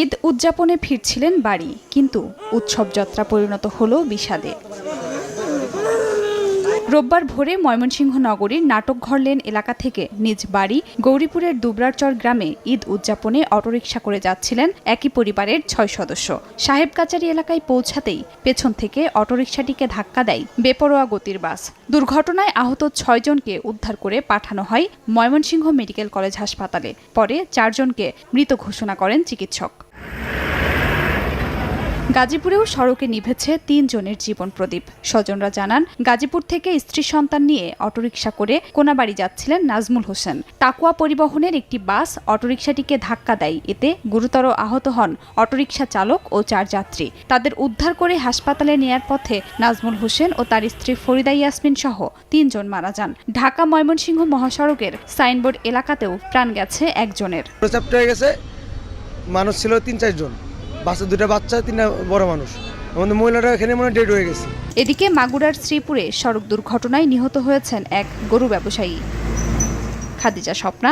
ঈদ উদযাপনে ফিরছিলেন বাড়ি কিন্তু উৎসব যাত্রা পরিণত হলো বিষাদে। রোববার ভোরে ময়মনসিংহ নগরীর নাটকঘর লেন এলাকা থেকে নিজ বাড়ি গৌরীপুরের দুবরারচর গ্রামে ঈদ উদযাপনে অটোরিকশা করে যাচ্ছিলেন একই পরিবারের ছয় সদস্য। সাহেব কাচারি এলাকায় পৌঁছাতেই পেছন থেকে অটোরিকশাটিকে ধাক্কা দেয় বেপরোয়া গতির বাস। দুর্ঘটনায় আহত ছয়জনকে উদ্ধার করে পাঠানো হয় ময়মনসিংহ মেডিকেল কলেজ হাসপাতালে। পরে চারজনকে মৃত ঘোষণা করেন চিকিৎসক। গাজীপুরেও সড়কে নিভেছে তিনজনের জীবন প্রদীপ। স্বজনরা জানান, গাজীপুর থেকে স্ত্রী সন্তান নিয়ে অটোরিকশা করে কোনাবাড়ি যাচ্ছিলেন নাজমুল হোসেন। টাকুয়া পরিবহনের একটি বাস অটোরিকশাটিকে ধাক্কা দেয়। এতে গুরুতর আহত হন অটোরিকশা চালক ও চার যাত্রী। তাদের উদ্ধার করে হাসপাতালে নেয়ার পথে নাজমুল হোসেন ও তার স্ত্রী ফরিদা ইয়াসমিন সহ তিনজন মারা যান। ঢাকা ময়মনসিংহ মহাসড়কের সাইনবোর্ড এলাকাতেও প্রাণ গেছে একজনের। মানুষ ছিল তিন চারজন বাচ্চা দুটা বাচ্চা, তিনটা বড় মানুষ। আমাদের মহিলাটা এখানে মনে ডেড হয়ে গেছে। এদিকে মাগুরার শ্রীপুরে সড়ক দুর্ঘটনায় নিহত হয়েছেন এক গরু ব্যবসায়ী। খাদিজা স্বপ্না